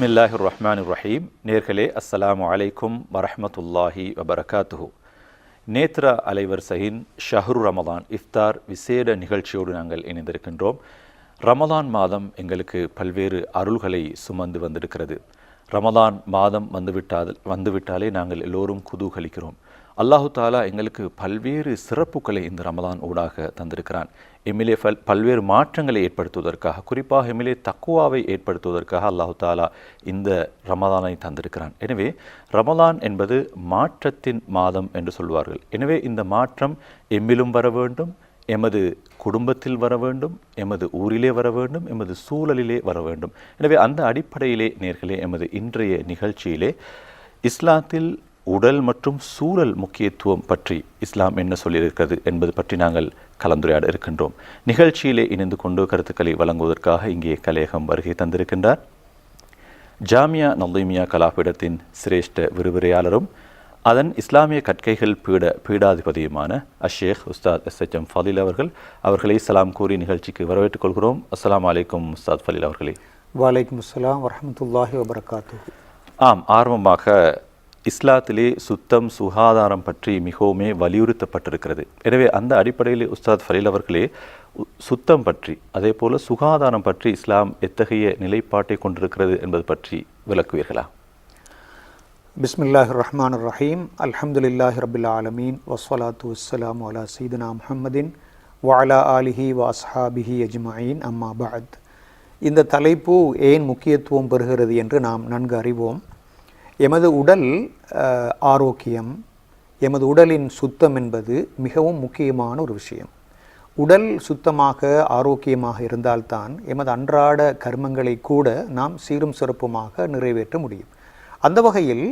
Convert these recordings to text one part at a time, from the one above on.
பிஸ்மில்லாஹி ரஹ்மான் ரஹீம் நேர்களே அஸ்ஸலாமு அலைக்கும் வரஹமத்துல்லாஹி வபரகாத்துஹு. நேத்ரா அலைவரிசையின் ஷஹ்ரு ரமதான் இஃப்தார் விசேட நிகழ்ச்சியோடு நாங்கள் இணைந்திருக்கின்றோம். ரமதான் மாதம் எங்களுக்கு பல்வேறு அருள்களை சுமந்து வந்திருக்கிறது. ரமதான் மாதம் வந்துவிட்டால் வந்துவிட்டாலே நாங்கள் எல்லோரும் குதூகலிக்கிறோம். அல்லாஹு தாலா எங்களுக்கு பல்வேறு சிறப்புகளை இந்த ரமதான் ஊடாக தந்திருக்கிறான். எமிலே பல் பல்வேறு மாற்றங்களை ஏற்படுத்துவதற்காக குறிப்பாக எமிலே தக்குவாவை ஏற்படுத்துவதற்காக அல்லாஹு தாலா இந்த ரமதானை தந்திருக்கிறான். எனவே ரமதான் என்பது மாற்றத்தின் மாதம் என்று சொல்வார்கள். எனவே இந்த மாற்றம் எம்மிலும் வர வேண்டும் எமது குடும்பத்தில் வர வேண்டும் எமது ஊரிலே வர வேண்டும் எமது சூழலிலே வர வேண்டும். எனவே அந்த அடிப்படையிலே நேர்களே எமது இன்றைய நிகழ்ச்சியிலே இஸ்லாத்தில் உடல் மற்றும் சூழல் முக்கியத்துவம் பற்றி இஸ்லாம் என்ன சொல்லியிருக்கிறது என்பது பற்றி நாங்கள் கலந்துரையாட இருக்கின்றோம். நிகழ்ச்சியிலே இணைந்து கொண்டு கருத்துக்களை வழங்குவதற்காக இங்கே கலையகம் வருகை தந்திருக்கின்றார். ஜாமியா நல்தீமியா கலாபீடத்தின் சிரேஷ்ட விரிவுரையாளரும் அதன் இஸ்லாமிய கற்கைகள் பீட பீடாதிபதியுமான Asheikh Ustad S H M Faleel அவர்கள் அவர்களை சலாம் கூறி நிகழ்ச்சிக்கு வரவேற்றுக் கொள்கிறோம். அஸ்லாம் வலைக்கும் உஸ்தாத் ஃபலீல் அவர்களே. வலைக்கம் அஸ்லாம் வரமத்துல்லாஹி வபரகாத்து ஆம் ஆரம்பமாக இஸ்லாத்திலே சுத்தம் சுகாதாரம் பற்றி மிகவுமே வலியுறுத்தப்பட்டிருக்கிறது. எனவே அந்த அடிப்படையில் உஸ்தாத் ஃபலீல் அவர்களே சுத்தம் பற்றி அதே போல் சுகாதாரம் பற்றி இஸ்லாம் எத்தகைய நிலைப்பாட்டை கொண்டிருக்கிறது என்பது பற்றி விளக்குவீர்களா? பிஸ்மில்லாஹ் ரஹ்மான் ரஹீம். அல்ஹம்துலில்லாஹ் ரபில் ஆலமீன். வஸ்வலாத்து வஸ்லாம் அலா சீதனா முஹம்மதின் வாலா ஆலிஹி வாஸ்ஹாபிஹி அஜ்மாயின். அம்மா பஅத். இந்த தலைப்பு ஏன் முக்கியத்துவம் பெறுகிறது என்று நாம் நன்கு அறிவோம். எமது உடல் ஆரோக்கியம் எமது உடலின் சுத்தம் என்பது மிகவும் முக்கியமான ஒரு விஷயம். உடல் சுத்தமாக ஆரோக்கியமாக இருந்தால்தான் எமது அன்றாட கர்மங்களை கூட நாம் சீரும் சிறப்புமாக நிறைவேற்ற முடியும். அந்த வகையில்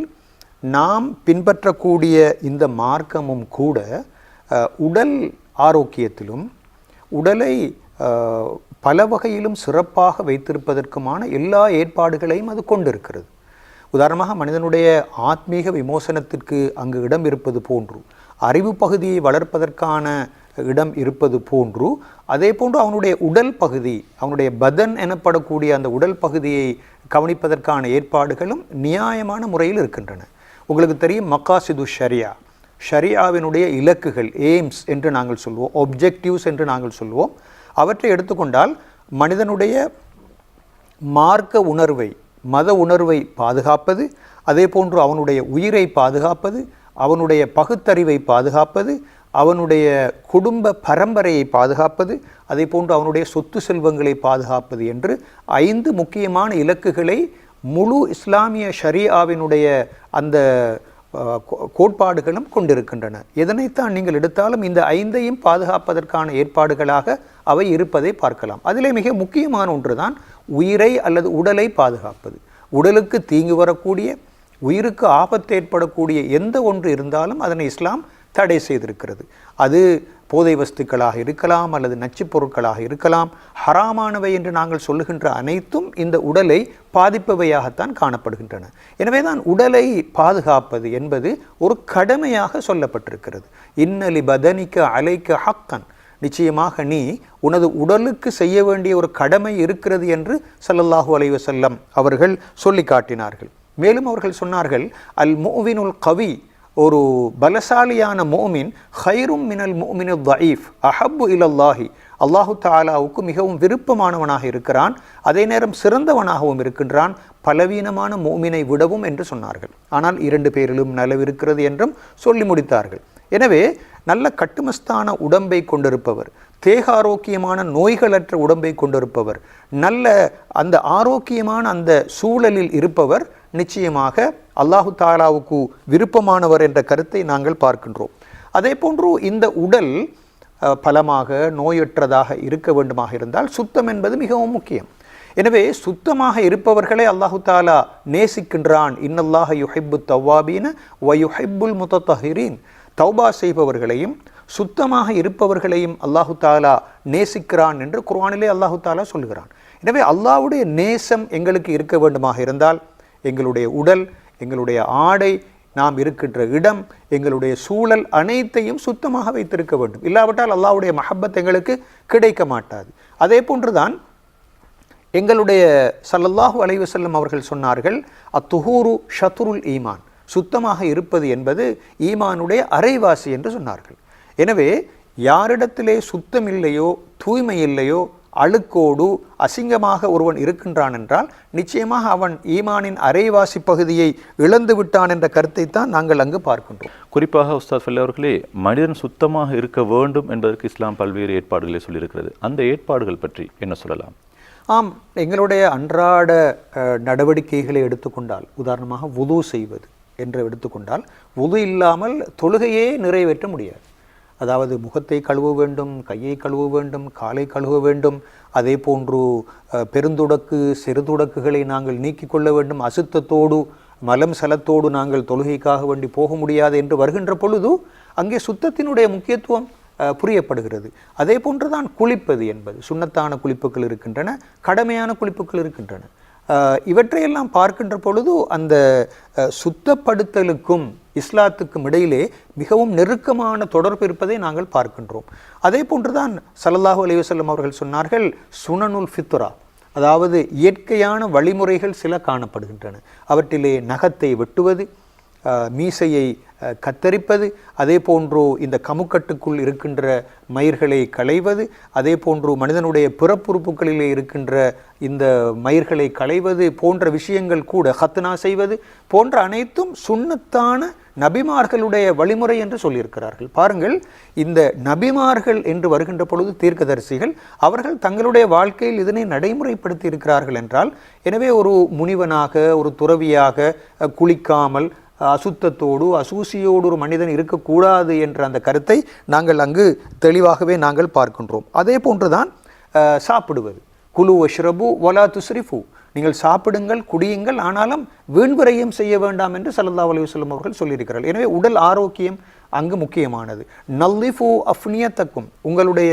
நாம் பின்பற்றக்கூடிய இந்த மார்க்கமும் கூட உடல் ஆரோக்கியத்திலும் உடலை பல வகையிலும் சிறப்பாக வைத்திருப்பதற்குமான எல்லா ஏற்பாடுகளையும் அது கொண்டிருக்கிறது. உதாரணமாக மனிதனுடைய ஆத்மீக விமோசனத்திற்கு அங்கு இடம் இருப்பது போன்று அறிவு பகுதியை வளர்ப்பதற்கான இடம் இருப்பது போன்று அதே போன்று அவனுடைய உடல் பகுதி அவனுடைய பதன் எனப்படக்கூடிய அந்த உடல் பகுதியை கவனிப்பதற்கான ஏற்பாடுகளும் நியாயமான முறையில் இருக்கின்றன. உங்களுக்கு தெரியும் மக்காசிது ஷரியா. ஷரியாவினுடைய இலக்குகள் எய்ம்ஸ் என்று நாங்கள் சொல்வோம் ஒப்ஜெக்டிவ்ஸ் என்று நாங்கள் சொல்வோம். அவற்றை எடுத்துக்கொண்டால் மனிதனுடைய மார்க்க உணர்வை மத உணர்வை பாதுகாப்பது அதே போன்று அவனுடைய உயிரை பாதுகாப்பது அவனுடைய பகுத்தறிவை பாதுகாப்பது அவனுடைய குடும்ப பரம்பரையை பாதுகாப்பது அதே போன்று அவனுடைய சொத்து செல்வங்களை பாதுகாப்பது என்று ஐந்து முக்கியமான இலக்குகளை முழு இஸ்லாமிய ஷரியாவினுடைய அந்த கோட்பாடுகளும் கொண்டிருக்கின்றன. எதனைத்தான் நீங்கள் எடுத்தாலும் இந்த ஐந்தையும் பாதுகாப்பதற்கான ஏற்பாடுகளாக அவை இருப்பதை பார்க்கலாம். அதிலே மிக முக்கியமான ஒன்றுதான் உயிரை அல்லது உடலை பாதுகாப்பது. உடலுக்கு தீங்கு வரக்கூடிய உயிருக்கு ஆபத்து ஏற்படக்கூடிய எந்த ஒன்று இருந்தாலும் அதனை இஸ்லாம் தடை செய்திருக்கிறது. அது போதை வஸ்துக்களாக இருக்கலாம் அல்லது நச்சுப் பொருட்களாக இருக்கலாம். ஹராமானவை என்று நாங்கள் சொல்லுகின்ற அனைத்தும் இந்த உடலை பாதிப்பவையாகத்தான் காணப்படுகின்றன. எனவே தான் உடலை பாதுகாப்பது என்பது ஒரு கடமையாக சொல்லப்பட்டிருக்கிறது. இன்னலி பதனிக்க அலைக்க ஹக்கன் நிச்சயமாக நீ உனது உடலுக்கு செய்ய வேண்டிய ஒரு கடமை இருக்கிறது என்று சல்லல்லாஹூ அலைவசல்லம் அவர்கள் சொல்லி காட்டினார்கள். மேலும் அவர்கள் சொன்னார்கள் அல் மோவினுல் கவி ஒரு பலசாலியான மோமின் ஹைரும் மினல் மோமின் தயீஃப் அஹப்பு இலல்லாஹி. அல்லாஹு தாலாவுக்கு மிகவும் விருப்பமானவனாக இருக்கிறான் அதே நேரம் சிறந்தவனாகவும் இருக்கின்றான் பலவீனமான மோமினை விடவும் என்று சொன்னார்கள். ஆனால் இரண்டு பேரிலும் நலவிருக்கிறது என்றும் சொல்லி முடித்தார்கள். எனவே நல்ல கட்டுமஸ்தான உடம்பை கொண்டிருப்பவர் தேக ஆரோக்கியமான நோய்களற்ற உடம்பை கொண்டிருப்பவர் நல்ல அந்த ஆரோக்கியமான அந்த சூழலில் இருப்பவர் நிச்சயமாக அல்லாஹு தாலாவுக்கு விருப்பமானவர் என்ற கருத்தை நாங்கள் பார்க்கின்றோம். அதே போன்று இந்த உடல் பலமாக நோயற்றதாக இருக்க வேண்டுமாக இருந்தால் சுத்தம் என்பது மிகவும் முக்கியம். எனவே சுத்தமாக இருப்பவர்களை அல்லாஹு தாலா நேசிக்கின்றான். இன்னல்லாஹ யுஹிப்பு தவ்வாபீன வயுஹிப்புல் முத்தஹிரீன் தௌபா செய்பவர்களையும் சுத்தமாக இருப்பவர்களையும் அல்லாஹு தாலா நேசிக்கிறான் என்று குர்ஆனிலே அல்லாஹு தாலா சொல்கிறான் எனவே அல்லாஹுடைய நேசம் எங்களுக்கு இருக்க வேண்டுமாக இருந்தால் எங்களுடைய உடல் எங்களுடைய ஆடை நாம் இருக்கின்ற இடம் எங்களுடைய சூழல் அனைத்தையும் சுத்தமாக வைத்திருக்க வேண்டும். இல்லாவிட்டால் அல்லாவுடைய மஹப்பத் எங்களுக்கு கிடைக்க மாட்டாது. அதே போன்றுதான் எங்களுடைய சல்லல்லாஹு அலைஹி செல்லும் அவர்கள் சொன்னார்கள் அத்துஹூரு ஷத்ருல் ஈமான். சுத்தமாக இருப்பது என்பது ஈமானுடைய அரைவாசி என்று சொன்னார்கள். எனவே யாரிடத்திலே சுத்தம் இல்லையோ தூய்மை இல்லையோ அழுக்கோடு அசிங்கமாக ஒருவன் இருக்கின்றான் என்றால் நிச்சயமாக அவன் ஈமானின் அரைவாசி பகுதியை இழந்து விட்டான் என்ற கருத்தை தான் நாங்கள் அங்கு பார்க்கின்றோம். குறிப்பாக உஸ்தாத் ஃபல்லி அவர்களே மனிதன் சுத்தமாக இருக்க வேண்டும் என்பதற்கு இஸ்லாம் பல்வேறு ஏற்பாடுகளை சொல்லியிருக்கிறது. அந்த ஏற்பாடுகள் பற்றி என்ன சொல்லலாம்? ஆம் எங்களுடைய அன்றாட நடவடிக்கைகளை எடுத்துக்கொண்டால் உதாரணமாக உது செய்வது என்று எடுத்துக்கொண்டால் உது இல்லாமல் தொழுகையே நிறைவேற்ற முடியாது. அதாவது முகத்தை கழுவ வேண்டும் கையை கழுவ வேண்டும் காலை கழுவ வேண்டும் அதே போன்று பெருந்துடக்கு சிறுதுடக்குகளை நாங்கள் நீக்கிக் கொள்ள வேண்டும் அசுத்தத்தோடு மலம் சலத்தோடு நாங்கள் தொழுகைக்காக வேண்டி போக முடியாது என்று வருகின்ற பொழுது அங்கே சுத்தத்தினுடைய முக்கியத்துவம் புரியப்படுகிறது. அதே போன்றுதான் குளிப்பது என்பது. சுண்ணத்தான குளிப்புகள் இருக்கின்றன கடமையான குளிப்புகள் இருக்கின்றன. இவற்றையெல்லாம் பார்க்கின்ற பொழுது அந்த சுத்தப்படுத்தலுக்கும் இஸ்லாத்துக்கும் இடையிலே மிகவும் நெருக்கமான தொடர்பு இருப்பதை நாங்கள் பார்க்கின்றோம். அதே போன்றுதான் ஸல்லல்லாஹு அலைஹி வஸல்லம் அவர்கள் சொன்னார்கள் சுனனுல் ஃபித்ரா அதாவது இயற்கையான வழிமுறைகள் சில காணப்படுகின்றன. அவற்றிலே நகத்தை வெட்டுவது மீசையை கத்தரிப்பது அதே போன்று இந்த கமுக்கட்டுக்குள் இருக்கின்ற மயிர்களை களைவது அதே போன்று மனிதனுடைய பிறப்புறுப்புகளிலே இருக்கின்ற இந்த மயிர்களை களைவது போன்ற விஷயங்கள் கூட ஹத்னா செய்வது போன்ற அனைத்தும் சுண்ணத்தான நபிமார்களுடைய வழிமுறை என்று சொல்லியிருக்கிறார்கள். பாருங்கள் இந்த நபிமார்கள் என்று வருகின்ற பொழுது தீர்க்கதரிசிகள் அவர்கள் தங்களுடைய வாழ்க்கையில் இதனை நடைமுறைப்படுத்தி இருக்கிறார்கள் என்றால் எனவே ஒரு முனிவனாக ஒரு துறவியாக குளிக்காமல் அசுத்தத்தோடு அசூசியோடு ஒரு மனிதன் இருக்கக்கூடாது என்ற அந்த கருத்தை நாங்கள் அங்கு தெளிவாகவே நாங்கள் பார்க்கின்றோம். அதே போன்றுதான் சாப்பிடுவது. குலு வஷ்ரபு வலா துஸ்ரிஃபு. நீங்கள் சாப்பிடுங்கள் குடியுங்கள் ஆனாலும் வீண்விரயம் செய்ய வேண்டாம் என்று சல்லா அலுவலம் அவர்கள் சொல்லியிருக்கிறார்கள். எனவே உடல் ஆரோக்கியம் அங்கு முக்கியமானது. நல்லிஃபு அஃப்னியத்தக்கும். உங்களுடைய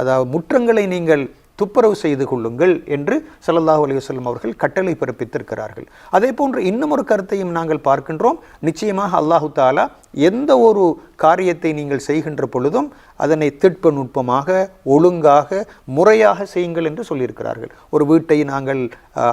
அதாவது முற்றங்களை நீங்கள் துப்புரவு செய்து கொள்ளுங்கள் என்று ஸல்லல்லாஹு அலைஹி அவர்கள் கட்டளை பிறப்பித்திருக்கிறார்கள். அதே போன்று இன்னும் ஒரு கருத்தையும் நாங்கள் பார்க்கின்றோம். நிச்சயமாக அல்லாஹு தாலா எந்த ஒரு காரியத்தை நீங்கள் செய்கின்ற பொழுதும் அதனை திட்ப நுட்பமாக ஒழுங்காக முறையாக செய்யுங்கள் என்று சொல்லியிருக்கிறார்கள். ஒரு வீட்டை நாங்கள்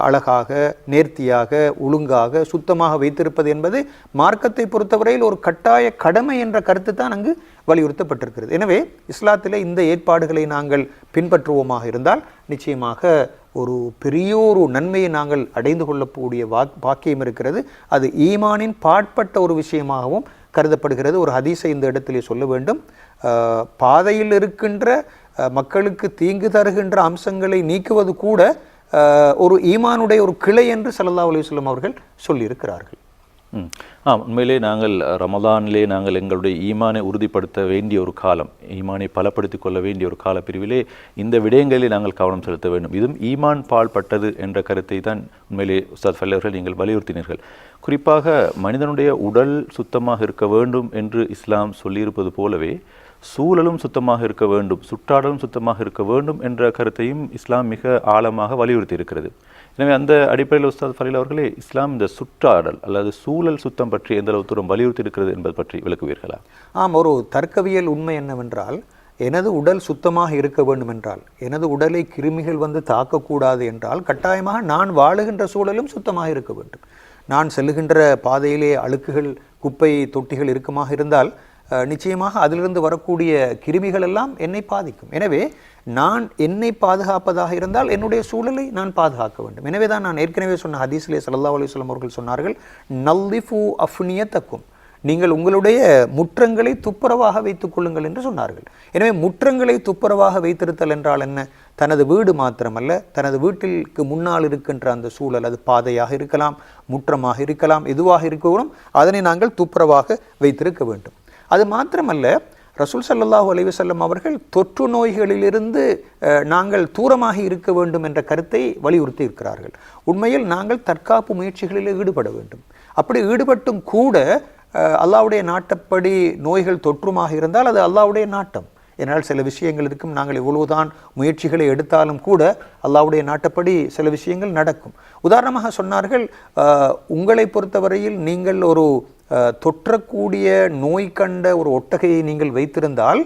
அழகாக நேர்த்தியாக ஒழுங்காக சுத்தமாக வைத்திருப்பது என்பது மார்க்கத்தை பொறுத்தவரையில் ஒரு கட்டாய கடமை என்ற கருத்து தான் அங்கு வலியுறுத்தப்பட்டிருக்கிறது. எனவே இஸ்லாத்தில் இந்த ஏற்பாடுகளை நாங்கள் பின்பற்றுவோமாக இருந்தால் நிச்சயமாக ஒரு பெரியோரு நன்மையை நாங்கள் அடைந்து கொள்ளக்கூடிய வாக் பாக்கியம் இருக்கிறது. அது ஈமானின் பாட்பட்ட ஒரு விஷயமாகவும் கருதப்படுகிறது. ஒரு ஹதீஸை இந்த இடத்திலே சொல்ல வேண்டும். பாதையில் இருக்கின்ற மக்களுக்கு தீங்கு தருகின்ற அம்சங்களை நீக்குவது கூட ஒரு ஈமானுடைய ஒரு கிளை என்று சல்லா அலுவலம் அவர்கள் சொல்லியிருக்கிறார்கள். ம். உண்மையிலே நாங்கள் ரமதானிலே நாங்கள் எங்களுடைய ஈமானை உறுதிப்படுத்த வேண்டிய ஒரு காலம் ஈமானை பலப்படுத்திக் கொள்ள வேண்டிய ஒரு காலப்பிரிவிலே இந்த விடயங்களில் நாங்கள் கவனம் செலுத்த வேண்டும். இதுவும் ஈமான் பால்பட்டது என்ற கருத்தை தான் உண்மையிலே உஸ்தாத் ஃபல்லவர்கள் நீங்கள் வலியுறுத்தினீர்கள். குறிப்பாக மனிதனுடைய உடல் சுத்தமாக இருக்க வேண்டும் என்று இஸ்லாம் சொல்லியிருப்பது போலவே சூழலும் சுத்தமாக இருக்க வேண்டும் சுற்றாடலும் சுத்தமாக இருக்க வேண்டும் என்ற கருத்தையும் இஸ்லாம் மிக ஆழமாக வலியுறுத்தி இருக்கிறது எனவே அந்த அடிப்படையில் உஸ்தாத் ஃபலீல் அவர்களே இஸ்லாம் இந்த சுற்றாடல் அல்லது சூழல் சுத்தம் பற்றி எந்த அளவு தூரம் வலியுறுத்தி இருக்கிறது என்பது பற்றி விளக்குவீர்களா? ஆம் ஒரு தர்க்கவியல் உண்மை என்னவென்றால் எனது உடல் சுத்தமாக இருக்க வேண்டும் என்றால் எனது உடலை கிருமிகள் வந்து தாக்கக்கூடாது என்றால் கட்டாயமாக நான் வாழுகின்ற சூழலும் சுத்தமாக இருக்க வேண்டும். நான் செல்லுகின்ற பாதையிலே அழுக்குகள் குப்பை தொட்டிகள் இருக்குமாக இருந்தால் நிச்சயமாக அதிலிருந்து வரக்கூடிய கிருமிகள் எல்லாம் என்னை பாதிக்கும். எனவே நான் என்னை பாதுகாப்பதாக இருந்தால் என்னுடைய சூழலை நான் பாதுகாக்க வேண்டும். எனவே தான் நான் ஏற்கனவே சொன்ன ஹதீஸ்லே சல்லா அலைஹி வஸல்லம் அவர்கள் சொன்னார்கள் நல்லிஃபு அஃப்னியத்தக்கும். நீங்கள் உங்களுடைய முற்றங்களை துப்புரவாக வைத்துக் கொள்ளுங்கள் என்று சொன்னார்கள். எனவே முற்றங்களை துப்புரவாக வைத்திருத்தல் என்றால் என்ன? தனது வீடு மாத்திரமல்ல தனது வீட்டிற்கு முன்னால் இருக்கின்ற அந்த சூழல் அது பாதையாக இருக்கலாம் முற்றமாக இருக்கலாம் எதுவாக இருக்கவும் அதனை நாங்கள் துப்புரவாக வைத்திருக்க வேண்டும். அது மாத்திரமல்ல ரசூல் சல்லாஹூ அலைவசல்லம் அவர்கள் தொற்று நோய்களிலிருந்து நாங்கள் தூரமாக இருக்க வேண்டும் என்ற கருத்தை வலியுறுத்தி இருக்கிறார்கள் உண்மையில் நாங்கள் தற்காப்பு முயற்சிகளில் ஈடுபட வேண்டும். அப்படி ஈடுபட்டும் கூட அல்லாவுடைய நாட்டப்படி நோய்கள் தொற்றுமாக இருந்தால் அது அல்லாவுடைய நாட்டம். என்னால் சில விஷயங்கள் இருக்கும் நாங்கள் இவ்வளவுதான் முயற்சிகளை எடுத்தாலும் கூட அல்லாவுடைய நாட்டப்படி சில விஷயங்கள் நடக்கும். உதாரணமாக சொன்னார்கள் உங்களை பொறுத்தவரையில் நீங்கள் ஒரு தொற்றக்கூடிய நோய் கண்ட ஒரு ஒட்டகையை நீங்கள் வைத்திருந்தால்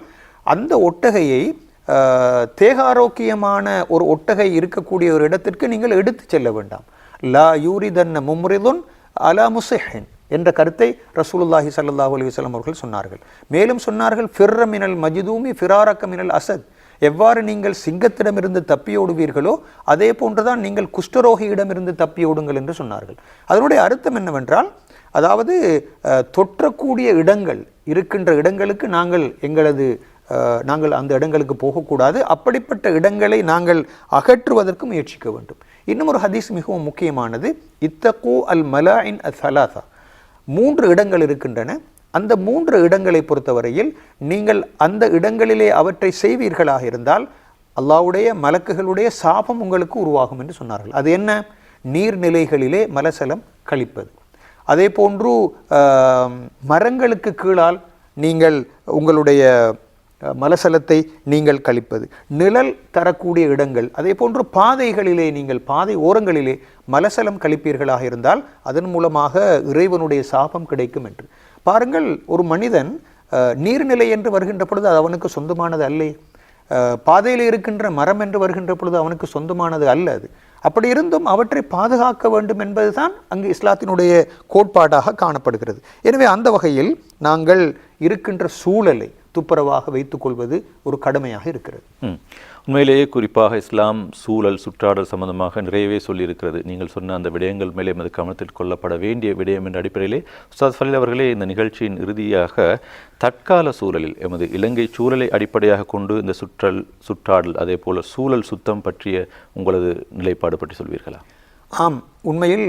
அந்த ஒட்டகையை தேகாரோக்கியமான ஒரு ஒட்டகை இருக்கக்கூடிய ஒரு இடத்திற்கு நீங்கள் எடுத்து செல்ல வேண்டாம். லா யூரிதன்ன மும்ரிதுன் அலா முசஹின் என்ற கருத்தை ரசூலுல்லாஹி ஸல்லல்லாஹு அலைஹி வஸல்லம் அவர்கள் சொன்னார்கள். மேலும் சொன்னார்கள் ஃபிர்ர மினல் மஜிதூமி ஃபிராரக்க மினல் அசத். எவ்வாறு நீங்கள் சிங்கத்திடமிருந்து தப்பியோடுவீர்களோ அதே போன்றுதான் நீங்கள் குஷ்டரோகியிடமிருந்து தப்பியோடுங்கள் என்று சொன்னார்கள். அதனுடைய அர்த்தம் என்னவென்றால் அதாவது தொற்றக்கூடிய இடங்கள் இருக்கின்ற இடங்களுக்கு நாங்கள் எங்களது நாங்கள் அந்த இடங்களுக்கு போகக்கூடாது. அப்படிப்பட்ட இடங்களை நாங்கள் அகற்றுவதற்கு முயற்சிக்க வேண்டும். இன்னும் ஒரு ஹதீஸ் மிகவும் முக்கியமானது. இத்தகோ அல் மலாயின் அசலாசா மூன்று இடங்கள் இருக்கின்றன. அந்த மூன்று இடங்களை பொறுத்தவரையில் நீங்கள் அந்த இடங்களிலே அவற்றை செய்வீர்களாக இருந்தால் அல்லாவுடைய மலக்குகளுடைய சாபம் உங்களுக்கு உருவாகும் என்று சொன்னார்கள். அது என்ன? நீர்நிலைகளிலே மலசலம் கழிப்பது. அதே போன்று மரங்களுக்கு கீழால் நீங்கள் உங்களுடைய மலசலத்தை நீங்கள் கழிப்பது. நிழல் தரக்கூடிய இடங்கள் அதே போன்று பாதைகளிலே நீங்கள் பாதை ஓரங்களிலே மலசலம் கழிப்பீர்களாக இருந்தால் அதன் மூலமாக இறைவனுடைய சாபம் கிடைக்கும் என்று. பாருங்கள் ஒரு மனிதன் நீர்நிலை என்று வருகின்ற பொழுது அது அவனுக்கு சொந்தமானது அல்லே பாதையில் இருக்கின்ற மரம் என்று வருகின்ற பொழுது அவனுக்கு சொந்தமானது அல்ல அது. அப்படி இருந்தும் அவற்றை பாதுகாக்க வேண்டும் என்பதுதான் அங்கு இஸ்லாத்தினுடைய கோட்பாடாக காணப்படுகிறது. எனவே அந்த வகையில் நாங்கள் இருக்கின்ற சூழலை துப்புரவாக வைத்துக்கொள்வது ஒரு கடமையாக இருக்கிறது. உண்மையிலேயே குறிப்பாக இஸ்லாம் சூழல் சுற்றாடல் சம்பந்தமாக நிறையவே சொல்லியிருக்கிறது. நீங்கள் சொன்ன அந்த விடயங்கள் மேலே எமது கவனத்தில் கொள்ளப்பட வேண்டிய விடயம் என்ற அடிப்படையிலே உஸ்தாத் ஃபலீல் அவர்களே இந்த நிகழ்ச்சியின் இறுதியாக தற்கால சூழலில் எமது இலங்கை சூழலை அடிப்படையாக கொண்டு இந்த சுற்றல் சுற்றாடல் அதே போல் சூழல் சுத்தம் பற்றிய உங்களது நிலைப்பாடு பற்றி சொல்வீர்களா? ஆம். உண்மையில்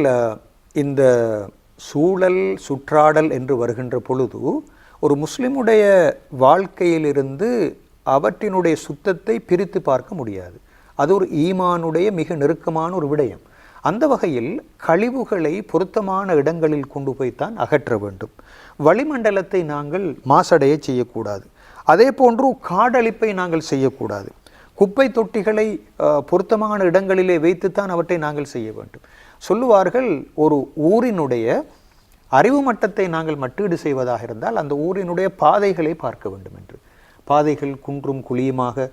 இந்த சூழல் சுற்றாடல் என்று வருகின்ற பொழுது ஒரு முஸ்லிமுடைய வாழ்க்கையிலிருந்து அவற்றினுடைய சுத்தத்தை பிரித்து பார்க்க முடியாது. அது ஒரு ஈமானுடைய மிக நெருக்கமான ஒரு விடயம். அந்த வகையில் கழிவுகளை பொருத்தமான இடங்களில் கொண்டு போய்த்தான் அகற்ற வேண்டும். வளிமண்டலத்தை நாங்கள் மாசடைய செய்யக்கூடாது. அதே போன்று காடழிப்பை நாங்கள் செய்யக்கூடாது. குப்பை தொட்டிகளை பொருத்தமான இடங்களிலே வைத்துத்தான் அவற்றை நாங்கள் செய்ய வேண்டும். சொல்லுவார்கள் ஒரு ஊரினுடைய அறிவு மட்டத்தை நாங்கள் மட்டீடு செய்வதாக இருந்தால் அந்த ஊரினுடைய பாதைகளை பார்க்க வேண்டும் என்று. பாதைகள் குன்றும் குழியுமாக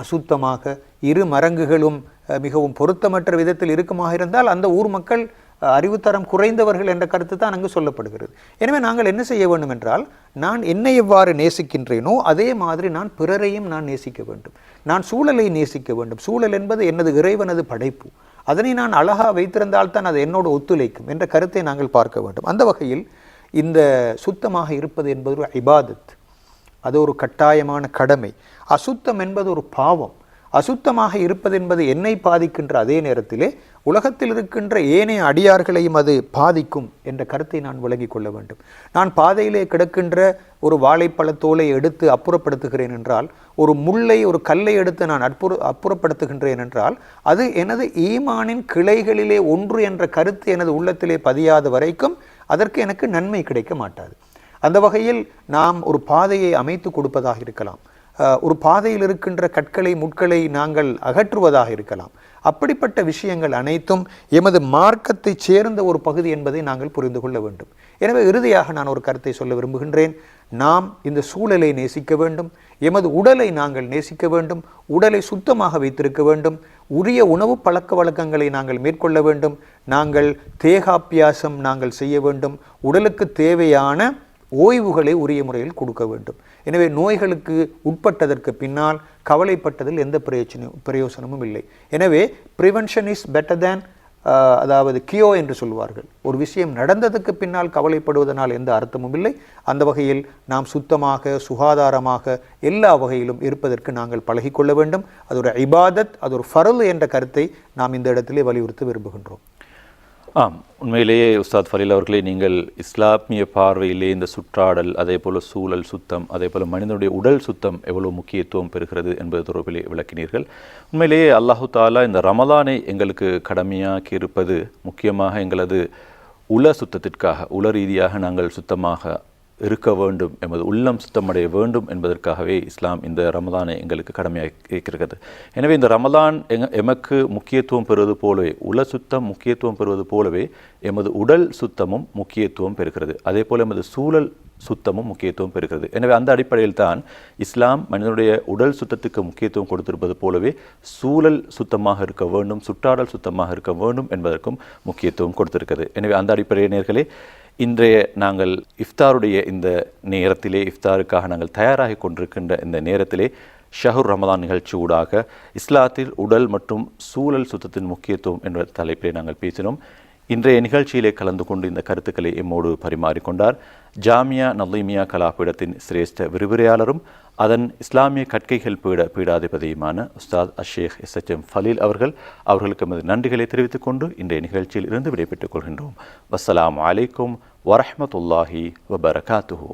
அசுத்தமாக இரு மரங்குகளும் மிகவும் பொருத்தமற்ற விதத்தில் இருக்குமாக இருந்தால் அந்த ஊர் மக்கள் அறிவுத்தரம் குறைந்தவர்கள் என்ற கருத்து தான் அங்கு சொல்லப்படுகிறது. எனவே நாங்கள் என்ன செய்ய வேண்டும் என்றால் நான் என்னை எவ்வாறு நேசிக்கின்றேனோ அதே மாதிரி நான் பிறரையும் நான் நேசிக்க வேண்டும். நான் சூழலை நேசிக்க வேண்டும். சூழல் என்பது எனது இறைவனது படைப்பு. அதனை நான் அழகாக வைத்திருந்தால் தான் அது என்னோடு ஒத்துழைக்கும் என்ற கருத்தை நாங்கள் பார்க்க வேண்டும். அந்த வகையில் இந்த சுத்தமாக இருப்பது என்பது ஒரு இபாதத். அது ஒரு கட்டாயமான கடமை. அசுத்தம் என்பது ஒரு பாவம். அசுத்தமாக இருப்பது என்பது என்னை பாதிக்கின்ற அதே நேரத்திலே உலகத்தில் இருக்கின்ற ஏனைய அடியார்களையும் அது பாதிக்கும் என்ற கருத்தை நான் விளங்கிக் கொள்ள வேண்டும். நான் பாதையிலே கிடக்கின்ற ஒரு வாழைப்பழத்தோலை எடுத்து அப்புறப்படுத்துகிறேன் என்றால் ஒரு முள்ளை ஒரு கல்லை எடுத்து நான் அற்புற அப்புறப்படுத்துகின்றேன் என்றால் அது எனது ஈமானின் கிளைகளிலே ஒன்று என்ற கருத்து எனது உள்ளத்திலே பதியாத வரைக்கும் அதற்கு எனக்கு நன்மை கிடைக்க மாட்டாது. அந்த வகையில் நாம் ஒரு பாதையை அமைத்து கொடுப்பதாக இருக்கலாம். ஒரு பாதையில் இருக்கின்ற கற்களை முட்களை நாங்கள் அகற்றுவதாக இருக்கலாம். அப்படிப்பட்ட விஷயங்கள் அனைத்தும் எமது மார்க்கத்தை சேர்ந்த ஒரு பகுதி என்பதை நாங்கள் புரிந்து கொள்ள வேண்டும். எனவே இறுதியாக நான் ஒரு கருத்தை சொல்ல விரும்புகின்றேன். நாம் இந்த சூழலை நேசிக்க வேண்டும். எமது உடலை நாங்கள் நேசிக்க வேண்டும். உடலை சுத்தமாக வைத்திருக்க வேண்டும். உரிய உணவு பழக்க வழக்கங்களை நாங்கள் மேற்கொள்ள வேண்டும். நாங்கள் தேகாபியாசம் நாங்கள் செய்ய வேண்டும். உடலுக்கு தேவையான ஓய்வுகளை உரிய முறையில் கொடுக்க வேண்டும். எனவே நோய்களுக்கு உட்பட்டதற்கு பின்னால் கவலைப்பட்டதில் எந்த பிரயோஜன பிரயோசனமும் இல்லை. எனவே ப்ரிவென்ஷன் இஸ் பெட்டர் தேன் அதாவது கியோ என்று சொல்வார்கள். ஒரு விஷயம் நடந்ததுக்கு பின்னால் கவலைப்படுவதனால் எந்த அர்த்தமும் இல்லை. அந்த வகையில் நாம் சுத்தமாக சுகாதாரமாக எல்லா வகையிலும் இருப்பதற்கு நாங்கள் பழகிக்கொள்ள வேண்டும். அது ஒரு இபாதத் அது ஒரு ஃபரல் என்ற கருத்தை நாம் இந்த இடத்திலே வலியுறுத்த விரும்புகின்றோம். ஆம் உண்மையிலேயே உஸ்தாத் ஃபலீல் அவர்களே நீங்கள் இஸ்லாமிய பார்வையிலே இந்த சுற்றாடல் அதே போல் சூழல் சுத்தம் அதே போல் மனிதனுடைய உடல் சுத்தம் எவ்வளோ முக்கியத்துவம் பெறுகிறது என்பது தொடர்பிலே விளக்கினீர்கள். உண்மையிலேயே அல்லாஹு தாலா இந்த ரமலானை எங்களுக்கு கடமையாக்கி இருப்பது முக்கியமாக எங்களது உல சுத்தத்திற்காக உல ரீதியாக நாங்கள் சுத்தமாக இருக்க வேண்டும் எமது உள்ளம் சுத்தமடைய வேண்டும் என்பதற்காகவே இஸ்லாம் இந்த ரமதானை எங்களுக்கு கடமையாக இருக்கிறது. எனவே இந்த ரமதான் எங்க எமக்கு முக்கியத்துவம் பெறுவது போலவே உல சுத்தம் முக்கியத்துவம் பெறுவது போலவே எமது உடல் சுத்தமும் முக்கியத்துவம் பெறுகிறது. அதே போல் எமது சூழல் சுத்தமும் முக்கியத்துவம் பெறுகிறது. எனவே அந்த அடிப்படையில் தான் இஸ்லாம் மனிதனுடைய உடல் சுத்தத்துக்கு முக்கியத்துவம் கொடுத்திருப்பது போலவே சூழல் சுத்தமாக இருக்க வேண்டும் சுற்றாடல் சுத்தமாக இருக்க வேண்டும் என்பதற்கும் முக்கியத்துவம் கொடுத்திருக்கிறது. எனவே அந்த அடிப்படையில் நேர்களே இன்றைய நாங்கள் இஃப்தாருடைய இந்த நேரத்திலே இஃப்தாருக்காக நாங்கள் தயாராகி கொண்டிருக்கின்ற இந்த நேரத்திலே ஷஹூர் ரமதான் நிகழ்ச்சி ஊடாக இஸ்லாத்தில் உடல் மற்றும் சூழல் சுத்தத்தின் முக்கியத்துவம் என்ற தலைப்பிலே நாங்கள் பேசினோம். இன்றைய நிகழ்ச்சியிலே கலந்து கொண்டு இந்த கருத்துக்களை எம்மோடு பரிமாறிக்கொண்டார். ஜாமியா நல்லிமியா கலாபீடத்தின் சிரேஷ்ட விரிவுரையாளரும் அதன் இஸ்லாமிய கற்கைகள் பீட பீடாதிபதியுமான Ustad Ashsheikh S H M Faleel அவர்கள் அவர்களுக்கு எமது நன்றிகளை தெரிவித்துக் கொண்டு இன்றைய நிகழ்ச்சியில் இருந்து விடைபெற்றுக் கொள்கின்றோம். வசலாம் அலைக்கும் வரஹ்மத்துல்லாஹி வபரகாத்துஹு.